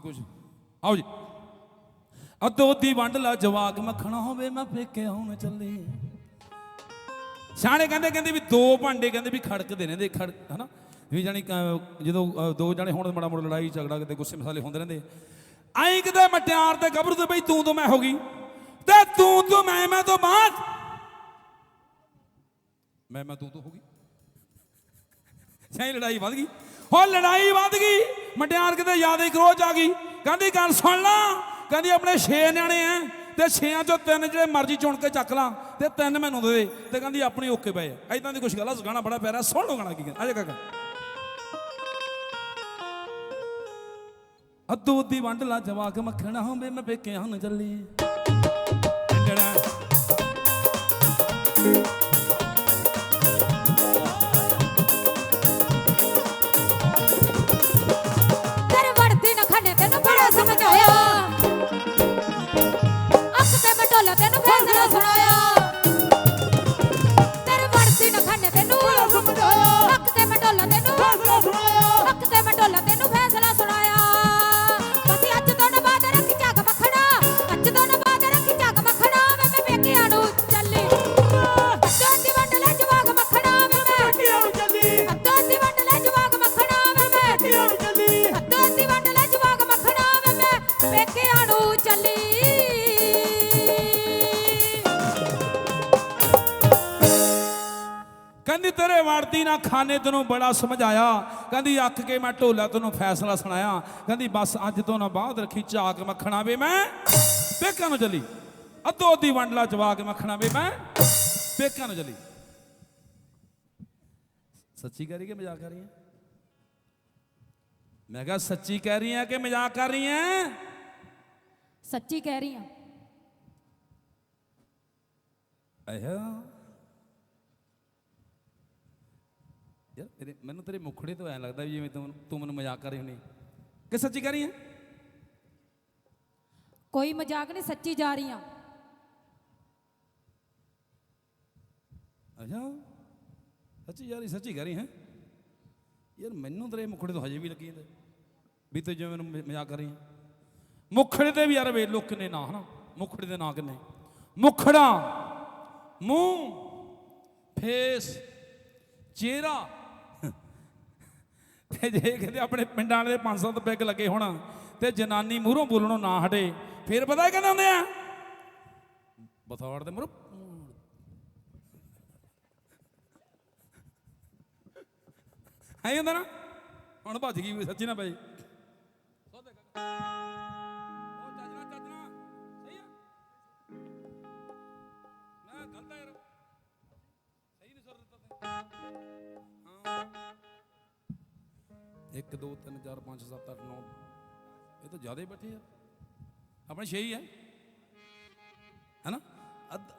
ਕੁਝ ਆਓ ਜੀ। ਅਦੋ ਦੀ ਵੰਡ ਲਾ ਜਵਾਕ ਮੱਖਣਾ ਹੋਵੇ, ਮੈਂ ਪੇਕੇ ਹੁਣ ਚੱਲੇ। ਸਿਆਣੇ ਕਹਿੰਦੇ ਕਹਿੰਦੇ ਵੀ ਦੋ ਭਾਂਡੇ, ਕਹਿੰਦੇ ਵੀ ਖੜਕਦੇ ਨੇ ਦੇ ਖੜ, ਹਨਾ। ਵੀ ਜਾਨੀ ਜਦੋਂ ਦੋ ਜਣੇ ਹੁਣ, ਮਾੜਾ ਮੋੜਾ ਲੜਾਈ, ਝਗੜਾ, ਕਿਤੇ ਗੁੱਸੇ ਮਸਾਲੇ ਹੁੰਦੇ ਰਹਿੰਦੇ। ਐਂ ਕਿਤੇ ਮਟਿਆਰ ਤੇ ਗੱਭਰੂ ਤੇ ਬਈ ਤੂੰ ਤੋਂ ਮੈਂ ਹੋ ਗਈ। ਤੇ ਤੂੰ ਤੋਂ ਮੈਂ ਮੈਂ ਤੋਂ ਬਾਅਦ। ਮੈਂ ਮੈਂ ਤੂੰ ਤੋਂ ਹੋ ਗਈ। ਸਹੀ ਲੜਾਈ ਵੱਧ ਗਈ। ਹੋ ਲੜਾਈ ਵੱਧ ਗਈ। ਮਟਿਆਰ ਕਿਤੇ ਜ਼ਿਆਦਾ ਹੀ ਕਰੋਚ ਆ ਗਈ। ਕਹਿੰਦੀ, ਗੱਲ ਸੁਣ ਲਾ। ਕਹਿੰਦੀ, ਆਪਣੇ 6 ਨਿਆਣੇ ਐ ਤੇ 6ਾਂ ਚੋਂ ਤਿੰਨ ਜਿਹੜੇ ਮਰਜ਼ੀ ਚੁਣ ਕੇ ਚੱਕ ਲਾਂ ਤੇ ਤਿੰਨ ਮੈਨੂੰ ਦੇ ਦੇ। ਤੇ ਕਹਿੰਦੀ, ਆਪਣੀ ਓਕੇ ਪਏ ਆ। ਐਦਾਂ ਦੀ ਕੁਛ ਗੱਲ ਆ ਉਸ ਬੜਾ ਪਿਆਰਾ। ਸੁਣ ਲਓ ਗਾਣਾ ਕੀ ਕਹਿੰਦਾ। ਅਜੇ ਕਾਕਾ। ਅੱਧੂ ਦੀ ਵੰਡ ਲਾ ਜਵਾਕ ਮੱਖਣਾ ਹੋਵੇ, ਮੈਂ ਪੇਕੇ ਹਨ ਚੱਲੀ ਡੜਾ ਖਾਨੇ ਤੈਨੂੰ ਬੜਾ ਸਮਝਾਇਆ। ਕਹਿੰਦੀ ਅੱਖ ਕੇ ਮੈਂ ਢੋਲਾ ਤੈਨੂੰ ਫੈਸਲਾ ਸੁਣਾਇਆ। ਕਹਿੰਦੀ ਬਸ ਅੱਜ ਤੋਂ ਨਾ ਬਾਅਦ ਰੱਖੀ ਝਾਕ ਮੱਖਣਾ ਵੇ ਮੈਂ। ਪੇਕਾਂ ਨੂੰ ਚੱਲੀ। ਅੱਧੋ ਅੱਧੀ ਵੰਡ ਲਾ ਜਵਾਕ ਮੱਖਣਾ ਵੇ ਮੈਂ। ਪੇਕਾਂ ਨੂੰ ਚੱਲੀ। ਸੱਚੀ ਕਹਿ ਰਹੀ ਕਿ ਮਜ਼ਾਕ ਕਰ ਰਹੀ ਹੈ? ਮੈਂ ਕਿਹਾ ਸੱਚੀ ਕਹਿ ਰਹੀ ਹੈ ਕਿ ਮਜ਼ਾਕ ਕਰ ਰਹੀ ਹੈ? ਸੱਚੀ ਕਹਿ ਰਹੀ ਆ ਆਇਆ। ਯਾਰ ਤੇਰੇ ਮੈਨੂੰ ਤੇਰੇ ਮੁਖੜੇ ਤੋਂ ਐ ਲੱਗਦਾ ਵੀ ਜਿਵੇਂ ਤੂੰ ਤੂੰ ਮੈਨੂੰ ਮਜ਼ਾਕ ਕਰ ਰਹੀ ਹੁੰਨੀ ਕਿ ਸੱਚੀ ਕਹਿ ਰਹੀ ਹੈ? ਕੋਈ ਮਜ਼ਾਕ ਨਹੀਂ ਸੱਚੀ ਜਾ ਰਹੀ ਆ ਅੱਛਾ। ਸੱਚੀ ਯਾਰ ਇਹ ਸੱਚੀ ਕਹਿ ਰਹੀ ਹੈ? ਯਾਰ ਮੈਨੂੰ ਤੇਰੇ ਮੁਖੜੇ ਤੋਂ ਹਜੇ ਵੀ ਲੱਗੀ ਜਾਂਦਾ। ਵੀ ਤੂੰ ਜਿਵੇਂ ਮੈਨੂੰ ਮਜ਼ਾਕ ਕਰ ਰਹੀ ਹੈ। ਮੁਖੜੇ ਤੇ ਵੀ ਯਾਰ ਵੇ ਲੁੱਕ ਨੇ ਨਾ ਹਨਾ? ਮੁਖੜੇ ਦੇ ਨਾਂ ਕਿੰਨੇ? ਮੁਖੜਾ ਮੂੰਹ ਫੇਸ ਚਿਹਰਾ। ਤੇ ਜੇ ਕਹਿੰਦੇ ਆਪਣੇ ਪਿੰਡਾਂ ਵਾਲੇ ਦੇ ਪੰਜ ਸੱਤ ਪੈਗ ਲੱਗੇ ਹੋਣ ਤੇ ਜਨਾਨੀ ਮੂਹਰੋਂ ਬੋਲਣੋਂ ਨਾ ਹਟੇ, ਫਿਰ ਪਤਾ ਕਹਿੰਦੇ ਹੁੰਦੇ ਆ? ਬਥੌੜ ਦੇ ਮੂਹਰੋਂ ਐਂ ਹੁੰਦਾ ਨਾ? ਹੁਣ ਭੱਜ ਗਈ ਸੱਚੀ ਨਾ ਭਾਈ। 1 2 3 4 5 7 8 9 ਇਹ ਤਾਂ ਜ਼ਿਆਦਾ ਹੀ ਬੈਠੇ ਆ। ਆਪਣੇ 6 ਹੀ ਹੈ ਹੈਨਾ?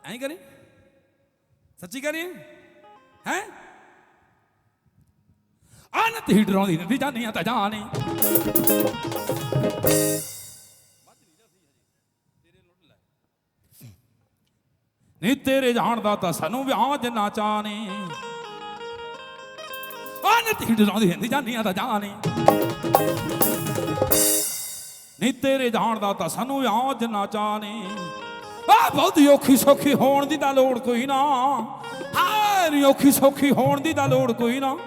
ਐਂ ਕਰੀ। ਸੱਚੀ ਕਰੀ? ਹੈ? ਅਨਤ ਹੀ ਡਰਾਉਂਦੀ ਨਹੀਂ ਜਾਨੀਆਂ ਤਾਂ ਜਾਣੀ ਨਹੀਂ ਤੇਰੇ ਜਾਣ ਦਾ ਤਾਂ ਸਾਨੂੰ ਵਿਆਹ ਜਨਾ ਚਾਹਨੀ ਅਨਤ ਹੀ ਡਰਾਉਂਦੀ ਨਹੀਂ ਜਾਨੀਆਂ ਤਾਂ ਜਾਣੀ ਨਹੀਂ ਤੇਰੇ ਜਾਣ ਦਾ ਤਾਂ ਸਾਨੂੰ ਵਿਆਹ ਜਨਾ ਚਾਹਨੀ ਆ ਬਹੁਤੀ ਔਖੀ ਸੌਖੀ ਹੋਣ ਦੀ ਤਾਂ ਲੋੜ ਕੋਈ ਨਾ। ਆ ਨੀ ਔਖੀ ਸੌਖੀ ਹੋਣ ਦੀ ਤਾਂ ਲੋੜ ਕੋਈ ਨਾ।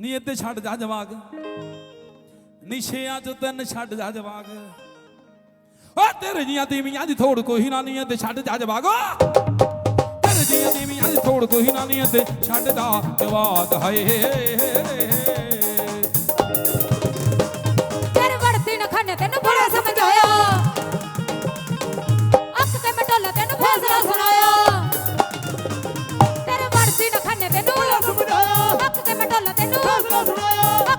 ਨੀ ਇੱਥੇ ਛੱਡ ਜਾ ਜਵਾਗ। ਨਿਸ਼ਿਆਂ ਚ ਚੋਂ ਛੱਡ ਜਾ ਜਵਾਗ। ਓ ਤੇਰੇ ਜੀਆਂ ਤੀਵੀਆਂ ਦੀ ਥੋੜ ਕੋਈ ਨਾ, ਨੀ ਇੱਥੇ ਛੱਡ ਜਾ ਜਵਾਗ। ਓ ਤੇਰੇ ਜੀਆਂ ਤੀਵੀਆਂ ਦੀ ਕੋਈ ਨਾ ਨੀ ਇੱਥੇ ਛੱਡ ਜਾ ਹਾਏ। ਤੇਰੇ ਵੜਦੀ ਨਾ ਖਾਣੇ ਤੈਨੂੰ ਬੜਾ ਸਮਝਾਇਆ। ਅੱਖ ਤੇ ਮਟੋਲਾ ਤੈਨੂੰ ਫੈਸਲਾ ਸੁਣਾਇਆ। ਤੇਰੇ ਵੜਦੀ ਨਾ ਖਾਣੇ ਤੈਨੂੰ ਬੜਾ ਸਮਝ ਅੱਖ ਤੇ ਮਟੋਲਾ ਤੈਨੂੰ ਫੈਸਲਾ ਸੁਣਾਇਆ।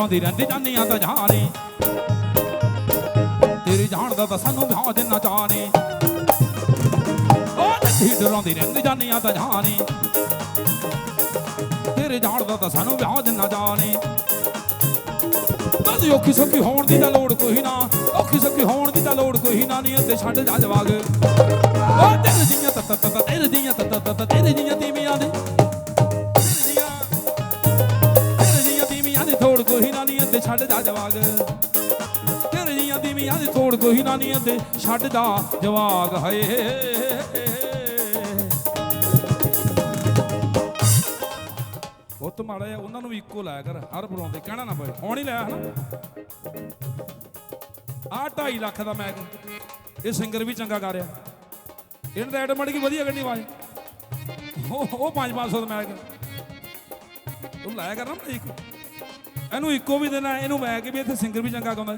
ਆਨਤ ਹੀ ਡਰਾਉਂਦੀ ਰਹਿੰਦੀ ਤਾਂ ਜਾਣੀ। ਤੇਰੀ ਜਾਣ ਦਾ ਤਾਂ ਸਾਨੂੰ ਵਿਆਹ ਜਿੰਨਾ ਚਾਹਨੇ ਰਾਤੀ ਡਰਾਉਂਦੀ ਰਹਿੰਦੀ ਜਾਨੀਆਂ ਤਾਂ ਜਾਣੀ। ਤੇਰੇ ਜਾਣ ਦਾ ਤਾਂ ਸਾਨੂੰ ਵਿਆਹ ਨਾ ਜਾਣੇ ਬਸ ਔਖੀ ਸੌਖੀ ਹੋਣ ਦੀ ਤਾਂ ਲੋੜ ਕੋਈ ਨਾ। ਔਖੀ ਸੌਖੀ ਹੋਣ ਦੀ ਤਾਂ ਲੋੜ ਕੋਈ ਨਾ ਨਹੀਂ ਤੇ ਛੱਡ ਜਾ ਜਵਾਗ। ਉਹ ਤੇਰੇ ਦੀਆਂ ਤਤ ਤਤ ਤੇਰੇ ਜੀਆਂ ਤਤ ਤਤ ਤੇਰੇ ਦੀਆਂ ਤੀਵੀਆਂ ਦੇ। ਨਾ ਜਵਾਗ। ਤੇਰੇ ਦੀਆਂ ਤੀਵੀਆਂ ਦੀ ਥੋੜ ਕੋਈ ਨਾ ਨਹੀਂ ਤੇ ਛੱਡ ਜਵਾਗ ਹਏ। ਉਹ ਮਾੜਾ ਜਿਹਾ ਉਹਨਾਂ ਨੂੰ ਇੱਕੋ ਲਾਇਆ ਕਰ, ਹਰ ਬਰੋਂਦੇ ਕਹਿਣਾ ਨਾ ਪਏ ਹੁਣ ਹੀ ਲਾਇਆ ਹਨਾ। ਆਹ 2.5 ਲੱਖ ਦਾ ਮੈਗ ਇਹ ਸਿੰਗਰ ਵੀ ਚੰਗਾ ਗਾ ਰਿਹਾ। ਇਹਨਾਂ ਦਾ ਐਡਮਟ ਕੀ ਵਧੀਆ ਗੱਡੀ ਆਵਾਜ਼। ਉਹ ਉਹ 5-500 ਦਾ ਮੈਗ ਉਹ ਲਾਇਆ ਕਰਨਾ ਨਾ ਇੱਕ ਇਹਨੂੰ ਇੱਕੋ ਵੀ ਦੇਣਾ ਇਹਨੂੰ ਮੈਂ ਮੈਗ ਵੀ ਇੱਥੇ ਸਿੰਗਰ ਵੀ ਚੰਗਾ ਗਾਉਂਦਾ।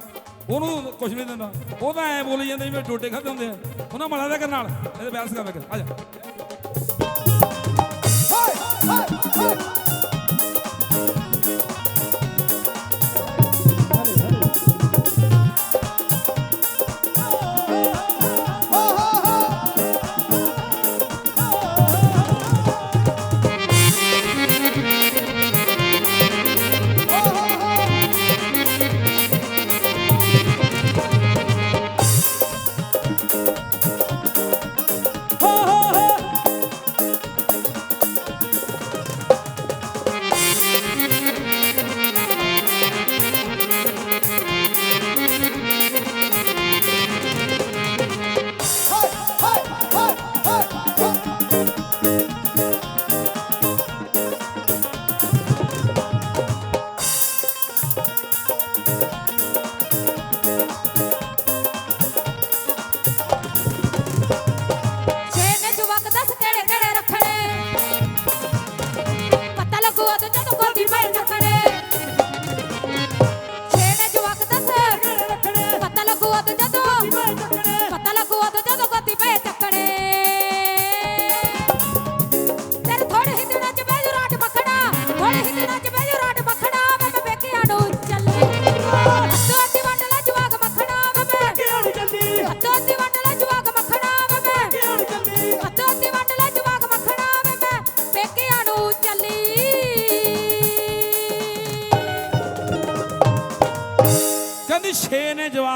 ਉਹਨੂੰ ਕੁਝ ਨਹੀਂ ਦਿੰਦਾ ਉਹ ਤਾਂ ਐ ਬੋਲੀ ਜਾਂਦਾ ਜਿਵੇਂ ਟੋਟੇ ਖਾਦੇ ਹੁੰਦੇ ਆ। ਉਹਨਾਂ ਮਲਾ ਦਾ ਕਰਨ ਨਾਲ, ਇਹਦੇ ਬੈਸ ਕਰ ਆ ਜਾ।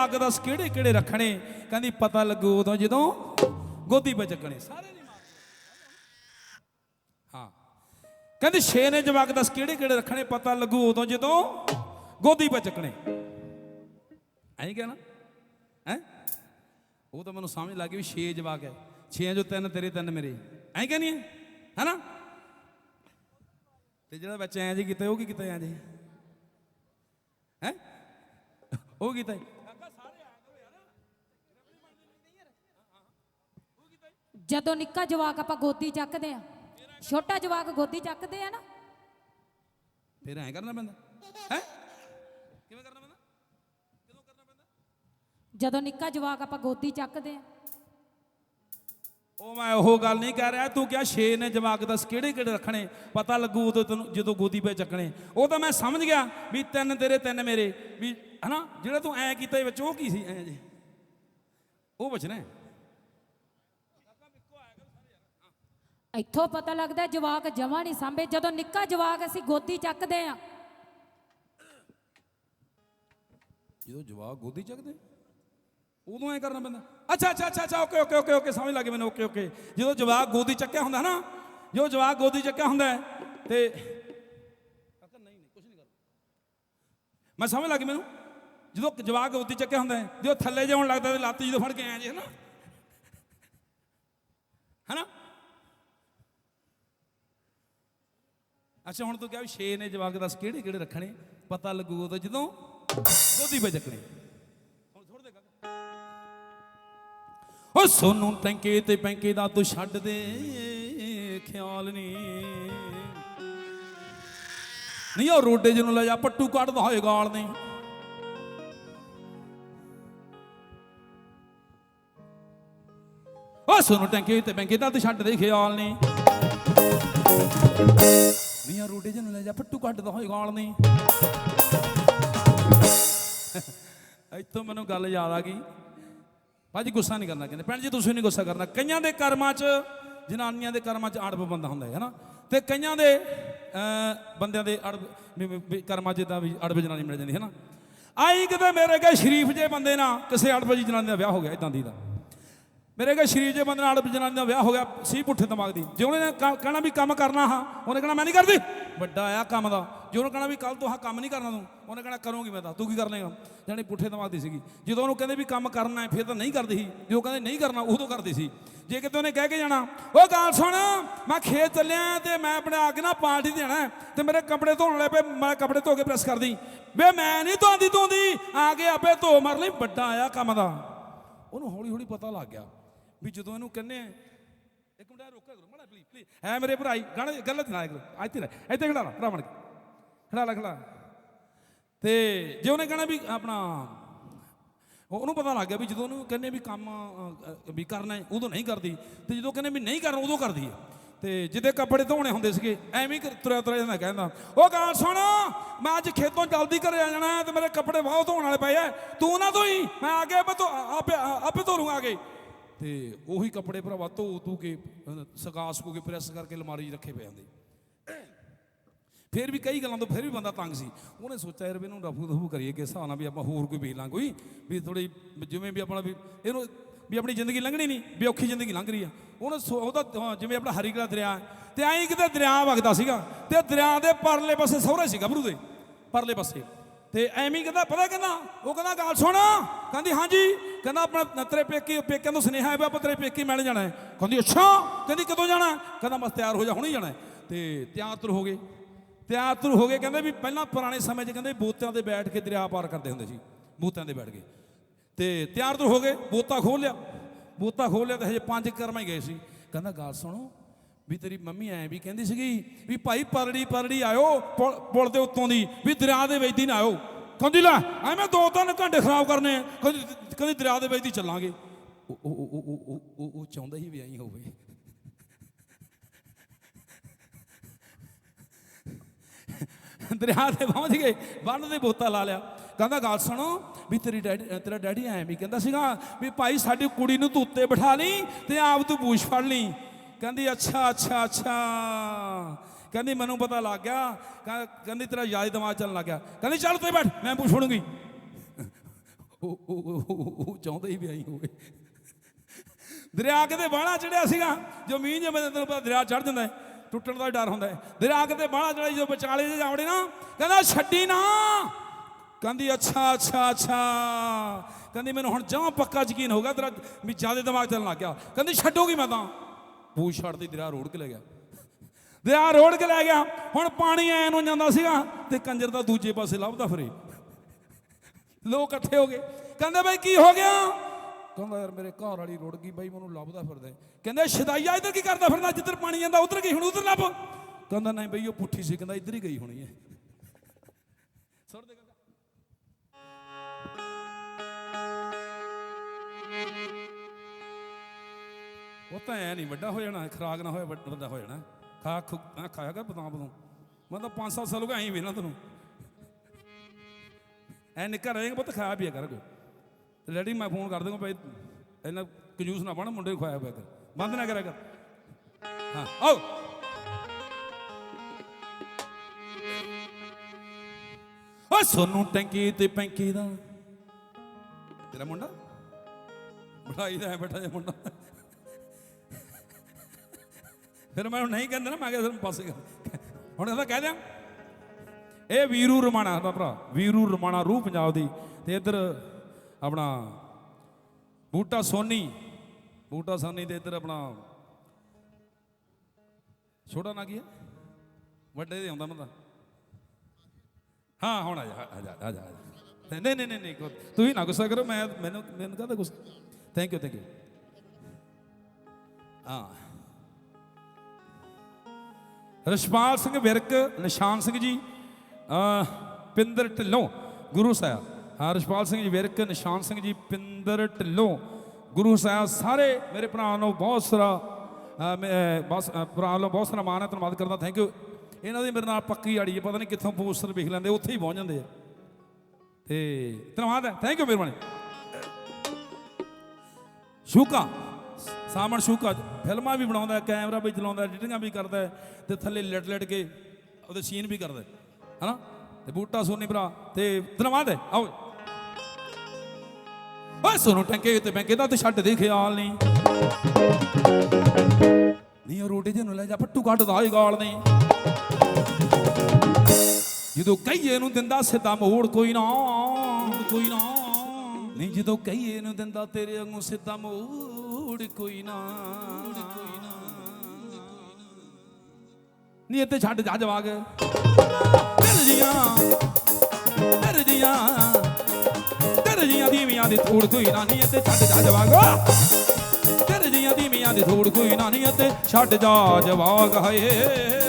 ਛੇ ਨੇ ਦੱਸ ਕਿਹੜੇ ਕਿਹੜੇ ਰੱਖਣੇ? ਕਹਿੰਦੀ ਪਤਾ ਲੱਗੂ ਉਦੋਂ ਜਦੋਂ ਗੋਦੀ 'ਤੇ ਚੱਕਣੇ। ਸਾਰੇ ਨਹੀਂ ਮਾਰਦੇ ਹਾਂ। ਕਹਿੰਦੀ ਛੇ ਨੇ ਜਵਾਕ ਦੱਸ ਕਿਹੜੇ ਕਿਹੜੇ ਰੱਖਣੇ? ਪਤਾ ਲੱਗੂ ਉਦੋਂ ਜਦੋਂ ਗੋਦੀ 'ਤੇ ਚੱਕਣੇ। ਐਂ ਕਿਹਾ ਨਾ? ਹੈ? ਉਹ ਤਾਂ ਮੈਨੂੰ ਸਮਝ ਲੱਗ ਗਈ ਵੀ ਛੇ ਜਵਾਕ ਹੈ। ਛੇ ਜੋ ਤਿੰਨ ਤੇਰੇ, ਤਿੰਨ ਮੇਰੇ। ਐਂ ਕਹਿੰਦੀ ਹੈ? ਹੈਨਾ? ਤੇ ਜਿਹੜਾ ਬੱਚਾ ਐਂ ਜੀ ਕੀਤਾ, ਉਹ ਕੀ ਕੀਤਾ ਐਂ ਜੀ ਹੈ? ਉਹ ਕੀਤਾ? ਜਦੋਂ ਨਿੱਕਾ ਜਵਾਕ ਆਪਾਂ ਗੋਦੀ ਚੱਕਦੇ ਆ ਛੋਟਾ ਜਵਾਕ ਗੋਦੀ ਚੱਕਦੇ ਆ ਨਾ। ਫਿਰ ਐਂ ਕਰਨਾ ਪੈਂਦਾ। ਹੈ? ਕਿਵੇਂ ਕਰਨਾ ਪੈਂਦਾ? ਕਿਦੋਂ ਕਰਨਾ ਪੈਂਦਾ? ਜਦੋਂ ਨਿੱਕਾ ਜਵਾਕ ਆਪਾਂ ਗੋਦੀ ਚੱਕਦੇ ਆ। ਉਹ ਮੈਂ ਉਹ ਗੱਲ ਨਹੀਂ ਕਹਿ ਰਿਹਾ ਤੂੰ ਕਿਹਾ ਛੇ ਨੇ ਜਵਾਕ ਦੱਸ ਕਿਹੜੇ ਕਿਹੜੇ ਰੱਖਣੇ? ਪਤਾ ਲੱਗੂ ਉਦੋਂ ਤੈਨੂੰ ਜਦੋਂ ਗੋਦੀ 'ਤੇ ਚੱਕਣੇ। ਉਹ ਤਾਂ ਮੈਂ ਸਮਝ ਗਿਆ ਵੀ ਤਿੰਨ ਤੇਰੇ ਤਿੰਨ ਮੇਰੇ ਵੀ ਹਨਾ? ਜਿਹੜਾ ਤੂੰ ਐਂ ਕੀਤਾ ਵਿੱਚ ਉਹ ਕੀ ਸੀ? ਐਂ ਜੇ। ਉਹ ਬਚਣਾ ਹੈ। ਇੱਥੋਂ ਪਤਾ ਲੱਗਦਾ ਜਵਾਕ ਜਮਾ ਨਹੀਂ ਸਾਂਭੇ। ਜਦੋਂ ਨਿੱਕਾ ਜਵਾਕ ਅਸੀਂ ਗੋਦੀ ਚੱਕਦੇ ਆ ਜਦੋਂ ਜਵਾਕ ਗੋਦੀ ਚੱਕਦੇ ਉਦੋਂ ਐ ਕਰਨਾ ਪੈਂਦਾ। ਅੱਛਾ ਅੱਛਾ ਅੱਛਾ ਅੱਛਾ, ਓਕੇ ਓਕੇ ਓਕੇ ਓਕੇ ਸਮਝ ਲੱਗ ਮੈਨੂੰ। Okay okay. ਜਦੋਂ ਜਵਾਕ ਗੋਦੀ ਚੱਕਿਆ ਹੁੰਦਾ ਨਾ, ਜਦੋਂ ਜਵਾਕ ਗੋਦੀ ਚੱਕਿਆ ਹੁੰਦਾ ਤੇ ਕਾਕਾ ਨਹੀਂ ਨਹੀਂ ਕੁਝ ਨਹੀਂ ਕਰਦਾ ਮੈਂ ਸਮਝ ਲੱਗ ਗਈ ਮੈਨੂੰ? ਜਦੋਂ ਜਵਾਕ ਗੋਦੀ ਚੱਕਿਆ ਹੁੰਦਾ ਜਦੋਂ ਥੱਲੇ ਜਾਉਣ ਲੱਗਦਾ ਤੇ ਲੱਤ ਜਦੋਂ ਫੜ ਕੇ ਆਇਆ ਜੀ ਹਨਾ ਹਨਾ? ਅੱਛਾ, ਹੁਣ ਤੂੰ ਕਿਹਾ ਵੀ ਛੇ ਨੇ ਜਵਾਕ ਦੱਸ ਕਿਹੜੇ ਕਿਹੜੇ ਰੱਖਣੇ? ਪਤਾ ਲੱਗੂ ਉਦੋਂ ਜਦੋਂ ਗੋਦੀ 'ਤੇ ਚੱਕਣੇ। ਓ ਸੋਨੂੰ ਟੈਂਕੇ ਤੇ ਪੈਂਕੇ ਦਾ ਤੂੰ ਛੱਡ ਦੇ, ਖਿਆਲ ਨਹੀਂ ਨਹੀਂ, ਉਹ ਰੋਡੇ ਜਿਹਨੂੰ ਲੈ ਜਾ, ਪੱਟੂ ਕੱਢਦਾ ਹੋਏ ਗਾਲ ਨਹੀਂ। ਓ ਸੋਨੂੰ ਟੈਂਕੇ ਤੇ ਪੈਂਕੇ ਦਾ ਤੂੰ ਛੱਡ ਦੇ, ਖਿਆਲ ਨਹੀਂ ਨਹੀਂ ਆ ਰੋਡੇ ਜਿਹਨੂੰ ਲੈ ਜਾ ਪੱਟੂ ਕੱਢਦਾ ਹੋਏ ਗਾਲ ਨਹੀਂ। ਇੱਥੋਂ ਮੈਨੂੰ ਗੱਲ ਯਾਦ ਆ ਗਈ। ਭਾਜੀ ਗੁੱਸਾ ਨਹੀਂ ਕਰਨਾ ਕਹਿੰਦੇ ਭੈਣ ਜੀ ਤੁਸੀਂ ਨਹੀਂ ਗੁੱਸਾ ਕਰਨਾ। ਕਈਆਂ ਦੇ ਕਰਮਾਂ 'ਚ ਜਨਾਨੀਆਂ ਦੇ ਕਰਮਾਂ 'ਚ ਅੜਬ ਬੰਦਾ ਹੁੰਦਾ ਹੈ ਨਾ ਤੇ ਕਈਆਂ ਦੇ ਅਹ, ਬੰਦਿਆਂ ਦੇ ਅੜਬ ਕਰਮਾਂ 'ਚ ਇਦਾਂ ਵੀ ਅੜਬ ਜਨਾਨੀ ਮਿਲ ਜਾਂਦੀ ਹੈ ਨਾ ਆਈ ਕਿਤੇ ਮੇਰੇ ਕੇ ਸ਼ਰੀਫ ਜੇ ਬੰਦੇ ਨਾਲ ਕਿਸੇ ਅੜਬ ਜੀ ਜਨਾਨੀ ਦਾ ਵਿਆਹ ਹੋ ਗਿਆ ਇਦਾਂ ਦੀ ਦਾ। ਮੇਰੇ ਕੋਲ ਸ਼ਰੀਰ ਜੇ ਬੰਦੇ ਨਾਲ ਜਨਾਨੀ ਦਾ ਵਿਆਹ ਹੋ ਗਿਆ, ਸੀ ਪੁੱਠੇ ਦਿਮਾਗ ਦੀ। ਜੇ ਉਹਨੇ ਕ- ਕਹਿਣਾ ਵੀ ਕੰਮ ਕਰਨਾ ਹਾਂ, ਉਹਨੇ ਕਹਿਣਾ ਮੈਂ ਨਹੀਂ ਕਰਦੀ। ਵੱਡਾ ਆਇਆ ਕੰਮ ਦਾ। ਜੇ ਉਹਨੇ ਕਹਿਣਾ ਵੀ ਕੱਲ ਤੋਂ ਹਾਂ ਕੰਮ ਨਹੀਂ ਕਰਨਾ ਤੂੰ, ਉਹਨੇ ਕਹਿਣਾ ਕਰੂੰਗੀ ਮੈਂ ਤਾਂ, ਤੂੰ ਕੀ ਕਰ ਲੇਗਾ ਜਾਣੀ ਪੁੱਠੇ ਦਿਮਾਗ ਦੀ ਸੀਗੀ। ਜਦੋਂ ਉਹਨੂੰ ਕਹਿੰਦੇ ਵੀ ਕੰਮ ਕਰਨਾ ਹੈ, ਫਿਰ ਤਾਂ ਨਹੀਂ ਕਰਦੀ ਸੀ। ਜੋ ਕਹਿੰਦੇ ਨਹੀਂ ਕਰਨਾ, ਉਦੋਂ ਕਰਦੀ ਸੀ। ਜੇ ਕਿਤੇ ਉਹਨੇ ਕਹਿ ਕੇ ਜਾਣਾ ਉਹ ਗੱਲ ਸੁਣ, ਮੈਂ ਖੇਤ ਚੱਲਿਆ ਤੇ ਮੈਂ ਆਪਣੇ ਆ ਕੇ ਨਾ ਪਾਰਟੀ ਦੇਣਾ ਹੈ, ਤੇ ਮੇਰੇ ਕੱਪੜੇ ਧੋਣ ਲੈ ਪਏ, ਮੈਂ ਕੱਪੜੇ ਧੋ ਕੇ ਪ੍ਰੈਸ ਕਰਦੀ। ਵੇ ਮੈਂ ਨਹੀਂ ਧੋਂਦੀ ਧੋਂਦੀ, ਆ ਕੇ ਆਪੇ ਧੋ ਮਰ ਲਈ, ਵੱਡਾ ਆਇਆ ਕੰਮ ਦਾ। ਉਹਨੂੰ ਹੌਲੀ ਹੌਲੀ ਪਤਾ ਲੱਗ ਗਿਆ। ਵੀ ਜਦੋਂ ਇਹਨੂੰ ਕਹਿੰਨੇ ਇੱਕ ਮਿੰਟ ਰੁਕੋ ਕਰੋ, ਮੜਾ ਪਲੀਜ਼ ਪਲੀਜ਼ ਹੈ ਮੇਰੇ ਭਰਾਈ ਗਾਣੇ ਗਲਤ ਨਾ ਕਰੋ। ਇੱਥੇ ਰਹਿ, ਇੱਥੇ ਖੜਾ ਲਾ, ਭਰਾ ਬਣ ਕੇ। ਖੜਾ ਲਾ, ਖੜਾ ਤੇ ਜੇ ਉਹਨੇ ਕਹਿਣਾ ਵੀ ਆਪਣਾ ਉਹਨੂੰ ਪਤਾ ਲੱਗ ਗਿਆ ਵੀ ਜਦੋਂ ਉਹਨੂੰ ਕਹਿੰਨੇ ਵੀ ਕੰਮ ਵੀ ਕਰਨਾ ਉਦੋਂ ਨਹੀਂ ਕਰਦੀ। ਤੇ ਜਦੋਂ ਕਹਿੰਨੇ ਵੀ ਨਹੀਂ ਕਰਨਾ, ਉਦੋਂ ਕਰਦੀ ਹੈ ਤੇ ਜਿਹਦੇ ਕੱਪੜੇ ਧੋਣੇ ਹੁੰਦੇ ਸੀਗੇ, ਐਵੇਂ ਤੁਰਿਆ ਤੁਰਿਆ ਜਾਂਦਾ ਕਹਿੰਦਾ, ਉਹ ਗੱਲ ਸੁਣ, ਮੈਂ ਅੱਜ ਖੇਤੋਂ ਜਲਦੀ ਘਰੇ ਆ ਜਾਣਾ ਹੈ ਤੇ ਮੇਰੇ ਕੱਪੜੇ ਬਹੁਤ ਧੋਣ ਵਾਲੇ ਪਏ ਐ। ਤੂੰ ਨਾ ਧੋਈ, ਮੈਂ ਆ ਕੇ ਆਪੇ ਧੋ- ਆਪੇ ਆਪੇ ਧੋ ਲੂੰਗਾ ਆ ਕੇ। ਤੇ ਉਹੀ ਕੱਪੜੇ ਭਰਾਵਾ ਧੋ ਧੂ ਕੇ ਅ, ਸੁਕਾ ਸਕੂ ਕੇ ਪ੍ਰੈਸ ਕਰਕੇ ਅਲਮਾਰੀ 'ਚ ਰੱਖੇ ਪਏ ਹੁੰਦੇ ਫਿਰ ਵੀ ਕਈ ਗੱਲਾਂ ਤੋਂ ਫਿਰ ਵੀ ਬੰਦਾ ਤੰਗ ਸੀ। ਉਹਨੇ ਸੋਚਿਆ ਯਾਰ ਵੀ ਇਹਨੂੰ ਰਫੂ ਦਫੂ ਕਰੀਏ ਕਿ ਹਿਸਾਬ ਨਾਲ ਵੀ ਆਪਾਂ ਹੋਰ ਕੋਈ ਵੇਖ ਲਾਂ ਕੋਈ? ਵੀ ਥੋੜੀ ਜਿਵੇਂ ਵੀ ਆਪਣਾ ਵੀ ਇਹਨੂੰ ਵੀ ਆਪਣੀ ਜ਼ਿੰਦਗੀ ਲੰਘਣੀ ਨਹੀਂ ਵੀ ਔਖੀ ਜ਼ਿੰਦਗੀ ਲੰਘ ਰਹੀ ਆ। ਉਹਨੇ ਸੋ- ਉਹਦਾ ਜਿਵੇਂ ਆਪਣਾ ਹਰੀਕਲਾ ਦਰਿਆ ਹੈ, ਤੇ ਐਂ ਕਿਤੇ ਦਰਿਆ ਵਗਦਾ ਸੀਗਾ। ਤੇ ਦਰਿਆ ਦੇ ਪਰਲੇ ਪਾਸੇ ਸਹੁਰੇ ਸੀ ਗੱਭਰੂ ਦੇ ਪਰਲੇ ਪਾਸੇ। ਤੇ ਐਵੇਂ ਕਹਿੰਦਾ ਪਤਾ ਕਹਿੰਦਾ ਉਹ ਕਹਿੰਦਾ ਗੱਲ ਸੁਣ। ਕਹਿੰਦੀ ਹਾਂਜੀ। ਕਹਿੰਦਾ ਆਪਣਾ ਤੇਰੇ ਪੇਕੇ, ਪੇਕਿਆਂ ਤੋਂ ਸੁਨੇਹਾ ਆਇਆ ਵੀ ਆਪਾਂ ਤੇਰੇ ਪੇਕੇ ਮਿਲ ਜਾਣਾ ਹੈ। ਕਹਿੰਦੀ, ਅੱਛਾ, ਕਹਿੰਦੀ ਕਦੋਂ ਜਾਣਾ ਕਹਿੰਦਾ, ਬਸ ਤਿਆਰ ਹੋ ਜਾ, ਹੁਣੇ ਜਾਣਾ ਹੈ। ਤੇ ਤਿਆਰ ਤੁਰ ਹੋ ਗਏ। ਤਿਆਰ ਤੁਰ ਹੋ ਗਏ, ਕਹਿੰਦੇ ਵੀ ਪਹਿਲਾਂ ਪੁਰਾਣੇ ਸਮੇਂ 'ਚ ਕਹਿੰਦੇ ਬੂਤਿਆਂ ਤੇ ਬੈਠ ਕੇ ਦਰਿਆ ਪਾਰ ਕਰਦੇ ਹੁੰਦੇ ਸੀ। ਬੂਤਿਆਂ ਤੇ ਬੈਠ ਕੇ। ਤੇ ਤਿਆਰ ਤੁਰ ਹੋ ਗਏ, ਬੋਤਾ ਖੋਲ ਲਿਆ। ਬੂਤਾ ਖੋਲ ਲਿਆ ਤੇ ਹਜੇ ਪੰਜ ਕਰਮਾਂ ਹੀ ਗਏ ਸੀ। ਕਹਿੰਦਾ, ਗੱਲ ਸੁਣੋ, ਵੀ ਤੇਰੀ ਮੰਮੀ ਐ ਵੀ ਕਹਿੰਦੀ ਸੀਗੀ ਵੀ ਭਾਈ ਪਰੜੀ ਪਰੜੀ ਆਇਓ ਪੁਲ- ਪੁਲ ਦੇ ਉੱਤੋਂ ਦੀ, ਵੀ ਦਰਿਆ ਦੇ ਵਿੱਚ ਦੀ ਨਾ ਆਇਓ। ਕਹਿੰਦੀ ਲੈ, ਐਵੇਂ ਦੋ ਤਿੰਨ ਘੰਟੇ ਖਰਾਬ ਕਰਨੇ ਕਹਿੰਦੀ ਕਹਿੰਦੀ ਦਰਿਆ ਦੇ ਵਿੱਚ ਦੀ ਚੱਲਾਂਗੇ। ਉਹ- ਉਹ ਉਹ ਉਹ ਚਾਹੁੰਦਾ ਹੀ ਵੀ ਐਂ ਹੋਵੇ। ਦਰਿਆ ਤੇ ਪਹੁੰਚ ਗਏ, ਬੰਨ ਦੇ ਬੋਤਾ ਲਾ ਲਿਆ। ਕਹਿੰਦਾ, ਗੱਲ ਸੁਣੋ ਵੀ ਤੇਰੀ ਡੈਡੀ, ਤੇਰਾ ਡੈਡੀ ਐ ਵੀ ਕਹਿੰਦਾ ਸੀਗਾ ਵੀ ਭਾਈ ਸਾਡੀ ਕੁੜੀ ਨੂੰ ਤੂੰ ਉੱਤੇ ਬਿਠਾ ਲਈ ਤੇ ਆਪ ਤੂੰ ਬੂਸ਼ ਫੜ ਲਈ। ਕਹਿੰਦੀ, ਅੱਛਾ ਅੱਛਾ ਅੱਛਾ। ਕਹਿੰਦੀ ਮੈਨੂੰ ਪਤਾ ਲੱਗ ਗਿਆ। ਕਹਿ- ਕਹਿੰਦੀ ਤੇਰਾ ਯਾਦ ਦਿਮਾਗ ਚੱਲਣ ਲੱਗ ਗਿਆ। ਕਹਿੰਦੀ ਚੱਲ ਉੱਤੇ ਬੈਠ ਮੈਂ ਬੂਸ਼ ਫੜੂੰਗੀ ਉਹ ਚਾਹੁੰਦਾ ਹੀ ਵੀ ਆਈ ਹੋਵੇ। ਦਰਿਆ ਕਿਤੇ ਬਾਹਲਾ ਚੜਿਆ ਸੀਗਾ ਜੋ ਮੀਂਹ ਜੇ ਬੰਦੇ ਤੈਨੂੰ ਪਤਾ ਦਰਿਆ ਚੜ ਜਾਂਦਾ ਹੈ ਟੁੱਟਣ ਦਾ ਡਰ ਹੁੰਦਾ ਹੈ। ਦਰਿਆ ਕਿਤੇ ਬਾਹਲਾ ਚੜਿਆ ਜੋ ਵਿਚਾਲੇ ਜੇ ਜਾਵੜੇ ਨਾ ਕਹਿੰਦਾ ਛੱਡੀ ਨਾ। ਕਹਿੰਦੀ ਅੱਛਾ ਅੱਛਾ ਅੱਛਾ। ਕਹਿੰਦੀ ਮੈਨੂੰ ਹੁਣ ਜਮਾਂ ਪੱਕਾ ਯਕੀਨ ਹੋ ਗਿਆ ਤੇਰਾ ਵੀ ਜ਼ਿਆਦਾ ਦਿਮਾਗ ਚੱਲਣ ਲੱਗ ਗਿਆ। ਕਹਿੰਦੀ ਛੱਡੋਗੀ ਮੈਂ ਤਾਂ। ਪੂਛ ਛੱਡਦੀ ਦਰਿਆ ਰੋੜ ਕੇ ਲੈ ਗਿਆ। ਦਰਿਆ ਰੋੜ ਕੇ ਲੈ ਗਿਆ। ਹੁਣ ਪਾਣੀ ਐ ਨੂੰ ਜਾਂਦਾ ਸੀਗਾ ਤੇ ਕੰਜਰ ਦਾ ਦੂਜੇ ਪਾਸੇ ਲੱਭਦਾ ਫਰੇ। ਲੋਕ ਇਕੱਠੇ ਹੋ ਗਏ। ਕਹਿੰਦੇ ਬਈ ਕੀ ਹੋ ਗਿਆ? ਕਹਿੰਦਾ ਯਾਰ ਮੇਰੇ ਘਰ ਵਾਲੀ ਰੁੜ ਗਈ ਬਈ, ਮੈਨੂੰ ਲੱਭਦਾ ਫਿਰਦਾ ਕਹਿੰਦੇ ਸ਼ਦਾਈਆ ਇੱਧਰ ਕੀ ਕਰਦਾ ਫਿਰਦਾ? ਜਿੱਧਰ ਪਾਣੀ ਜਾਂਦਾ ਉਧਰ ਗਈ, ਹੁਣ ਉਧਰ ਲੱਭ। ਕਹਿੰਦਾ ਨਹੀਂ ਬਈ, ਉਹ ਪੁੱਠੀ ਸੀ, ਕਹਿੰਦਾ ਇੱਧਰ ਹੀ ਗਈ ਹੋਣੀ ਹੈ ਸੁਣ ਦੇ ਉਹ ਤਾਂ ਐ ਨਹੀਂ, ਵੱਡਾ ਹੋ ਜਾਣਾ, ਖਰਾਕ ਨਾ ਹੋਏ ਵੱਡ- ਵੱਡਾ ਹੋ ਜਾਣਾ। ਖਾ ਖੁ, ਮੈਂ ਖਾਇਆ ਕਰ ਬਦਾਮ ਬਦਾਮ। ਮੈਂ ਤਾਂ 5-7 ਸਾਲ ਹੋ ਗਏ ਐਂ ਵੇਖਣਾ ਤੈਨੂੰ। ਐ ਨਿੱਕਾ ਰਹੇਗਾ ਪੁੱਤ ਖਾਇਆ ਪੀਆ ਕਰ ਕੋ ਡੈਡੀ, ਮੈਂ ਫੋਨ ਕਰ ਦੂੰਗਾ ਭਾਈ, ਇਹਨਾਂ ਕੰਜੂਸ ਨਾ ਬਣ, ਮੁੰਡੇ ਨੂੰ ਖਾਇਆ ਪਿਆ ਕਰ। ਬੰਦ ਨਾ ਕਰਿਆ ਕਰ। ਹਾਂ, ਆਓ। ਓ ਸੋਨੂੰ ਟੈਂਕੀ ਤੇ ਪੈਂਕੀ ਦਾ। ਤੇਰਾ ਮੁੰਡਾ? ਬੜਾਈ ਦਾ ਹੈ ਬੇਟਾ ਮੁੰਡਾ। ਫਿਰ ਮੈਂ ਹੁਣ ਨਹੀਂ ਕਹਿੰਦਾ ਨਾ, ਮੈਂ ਕਿਹਾ ਤੈਨੂੰ ਪਾਸੇ ਹੁਣ ਇਹਦਾ ਕਹਿ ਦਿਆਂ। ਇਹ ਵੀਰੂ ਰਮਾਣਾ ਦਾ ਭਰਾ। ਵੀਰੂ ਰਮਾਣਾ, ਰੂਹ ਪੰਜਾਬ ਦੀ। ਤੇ ਇੱਧਰ ਆਪਣਾ ਬੂਟਾ ਸੋਨੀ। ਬੂਟਾ ਸੋਨੀ ਤੇ ਇੱਧਰ ਆਪਣਾ ਛੋਟਾ ਨਾ ਕੀ ਹੈ? ਵੱਡੇ ਦੇ ਆਉਂਦਾ ਮਤਲਬ ਹਾਂ, ਹੁਣ ਆ ਜਾ ਆ ਜਾ ਆ ਜਾ ਨਹੀਂ ਨਹੀਂ ਨਹੀਂ ਨਹੀਂ ਕੋ- ਤੁਸੀਂ ਨਾ ਗੁੱਸਾ ਕਰੋ, ਮੈਂ ਮੈਨੂੰ ਮੈਨੂੰ ਕਹਦਾ ਗੁੱਸਾ? ਥੈਂਕ ਯੂ ਥੈਂਕ ਯੂ ਹਾਂ। ਰਸ਼ਪਾਲ ਸਿੰਘ ਵਿਰਕ ਨਿਸ਼ਾਨ ਸਿੰਘ ਜੀ ਪਿੰਦਰ ਢਿੱਲੋਂ ਗੁਰੂ ਸਾਹਿਬ। ਹਾਂ ਰਸ਼ਪਾਲ ਸਿੰਘ ਜੀ ਵਿਰਕ ਨਿਸ਼ਾਨ ਸਿੰਘ ਜੀ ਪਿੰਦਰ ਢਿੱਲੋਂ ਗੁਰੂ ਸਾਹਿਬ ਸਾਰੇ ਮੇਰੇ ਭਰਾ ਨੂੰ ਬਹੁਤ ਸਾਰਾ ਮੈਂ, ਅ, ਬਸ ਅ, ਨੂੰ ਬਹੁਤ ਸਾਰਾ ਮਾਣ ਹੈ ਧੰਨਵਾਦ ਕਰਦਾ ਥੈਂਕ ਯੂ ਇਹਨਾਂ ਦੀ ਮੇਰੇ ਨਾਲ ਪੱਕੀ ਆੜੀ ਹੈ ਪਤਾ ਨਹੀਂ ਕਿੱਥੋਂ ਪੋਸਟਰ ਵੇਖ ਲੈਂਦੇ ਉੱਥੇ ਹੀ ਪਹੁੰਚ ਜਾਂਦੇ ਆ। ਤੇ ਧੰਨਵਾਦ ਹੈ ਥੈਂਕ ਯੂ ਮਿਹਰਬਾਨੀ। ਸ਼ੂਕਾ। ਸਾਮਣ ਸ਼ੂਕਾ ਫਿਲਮਾਂ ਵੀ ਬਣਾਉਂਦਾ ਕੈਮਰਾ ਵੀ ਚਲਾਉਂਦਾ ਐਡੀਟਿੰਗਾਂ ਵੀ ਕਰਦਾ ਤੇ ਥੱਲੇ ਲਟ ਲਟ ਕੇ ਉਹਦੇ ਸੀਨ ਵੀ ਕਰਦਾ ਹੈ, ਹਨਾ? ਤੇ ਬੂਟਾ ਸੋਨੀ ਭਰਾ ਤੇ ਧੰਨਵਾਦ ਹੈ ਆਓ। ਓਏ ਸੋਨੂੰ ਟੰਕੇ ਤੇ ਬੈਂਕੇ ਦਾ ਤੇ ਛੱਡ ਦੇ ਖਿਆਲ ਨਹੀਂ। ਨਹੀਂ ਉਹ ਰੋਟੀ ਜਿਹਨੂੰ ਲੈ ਜਾ ਪੱਟੂ ਕੱਢਦਾ ਏ ਗਾਲ ਨਹੀਂ। ਜਦੋਂ ਕਹੀਏ ਨੂੰ ਦਿੰਦਾ ਸਿੱਧਾ ਮੋੜ ਕੋਈ ਨਾ ਕੋਈ ਨਾ। ਨਹੀਂ ਜਦੋਂ ਕਹੀਏ ਨੂੰ ਦਿੰਦਾ ਤੇਰੇ ਵਾਂਗੂ ਸਿੱਧਾ ਮੋੜ। ਕੋਈ ਕੋਈ ਨਾ। ਨਹੀਂ ਇੱਥੇ ਛੱਡ ਜਾ ਜਵਾਗ। ਤੇਰੇ ਜੀਆਂ ਤੇਰੇ ਦੀਵੀਆਂ ਦੀ ਥੋੜ ਕੋਈ ਨਾ ਨਹੀਂ ਇੱਥੇ ਛੱਡ ਜਾ ਜਵਾਗ। ਤੇਰੇ ਜੀਆਂ ਦੀਵੀਆਂ ਦੀ ਥੋੜ ਕੋਈ ਨਾ ਨਹੀਂ ਇੱਥੇ ਛੱਡ ਜਾ ਜਵਾਗ, ਹਾਏ।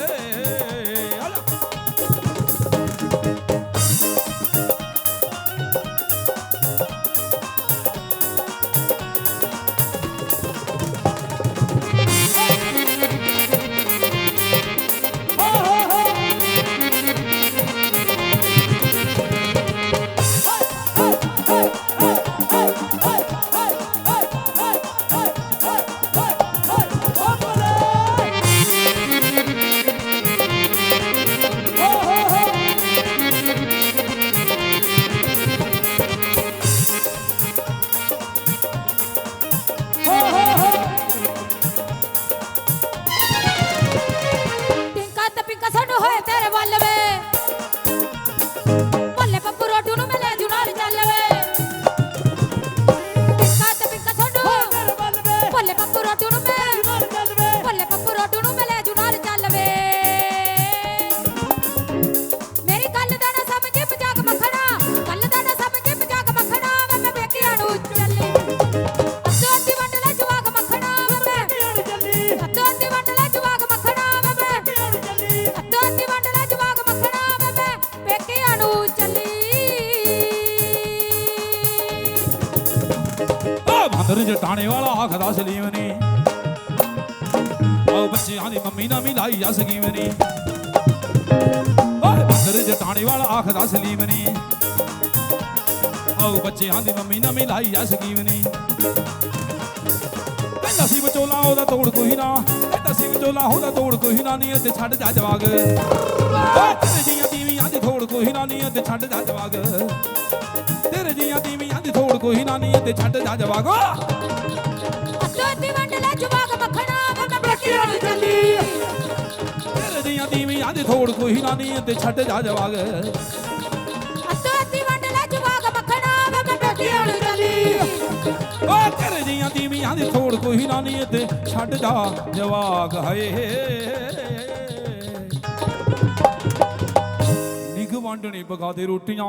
ਓ ਜਟਾਣੇ ਵਾਲਾ ਆਖਦਾ ਸਲੀਮ ਨੇ ਓ ਬੱਚਿਆਂ ਦੀ ਮੰਮੀ ਨਾ ਮਿਲਾਈ ਆ ਸਕੀਮ ਨੇ ਓਏ ਬਾਂਦਰ ਜਟਾਣੇ ਵਾਲਾ ਆਖਦਾ ਸਲੀਮ ਨੇ ਓ ਬੱਚਿਆਂ ਦੀ ਮੰਮੀ ਨਾ ਮਿਲਾਈ ਆ ਸਕੀਮ ਨੇ ਕਹਿੰਦਾ ਸੀ ਵਿਚੋਲਾ ਉਹਦਾ ਤੋੜ ਕੋਈ ਨਾ। ਕਹਿੰਦਾ ਸੀ ਉਹਦਾ ਤੋੜ ਕੋਈ ਨਾ ਨਹੀਂ ਤੇ ਛੱਡ ਜਾ ਜਵਾਗ। ਓਏ ਤੇਰੇ ਜੀਆਂ ਤੀਵੀਆਂ ਦੀ ਥੋੜ ਕੋਈ ਨਾ ਨਹੀਂ ਤੇ ਛੱਡ ਜਾ ਜਵਾਗ। ਤੇਰੇ ਜੀਆਂ ਤੀਵੀਆਂ ਥੋੜ ਕੋਈ ਨਾ ਨਹੀਂ ਤੇ ਛੱਡ ਜਾ ਜਵਾਗ। ਅੱਧੋ ਅੱਧੀ ਵੰਡ ਲੈ ਜਵਾਕ ਮੱਖਣਾ ਮੈਂ ਪੇਕਿਆਂ ਨੂੰ ਚੱਲੀ। ਤੇਰੇ ਦੀਆਂ ਤੀਵੀਆਂ ਦੀ ਥੋੜ ਕੋਈ ਨਾ ਨਹੀਂ ਤੇ ਛੱਡ ਜਾ ਜਵਾਗ। ਅੱਧੋ ਅੱਧੀ ਵੰਡ ਲੈ ਜਵਾਕ ਮੱਖਣਾ ਮੈਂ ਪੇਕਿਆਂ ਨੂੰ ਚੱਲੀ। ਓ ਤੇਰੇ ਦੀਆਂ ਤੀਵੀਆਂ ਦੀ ਥੋੜ ਕੋਈ ਨਾ ਨਹੀਂ ਤੇ ਛੱਡ ਜਾ ਜਵਾਗ ਹਾਏ। ਨਿਗ ਵੰਡਣੀ ਪਕਾ ਦੇ ਰੋਟੀਆਂ।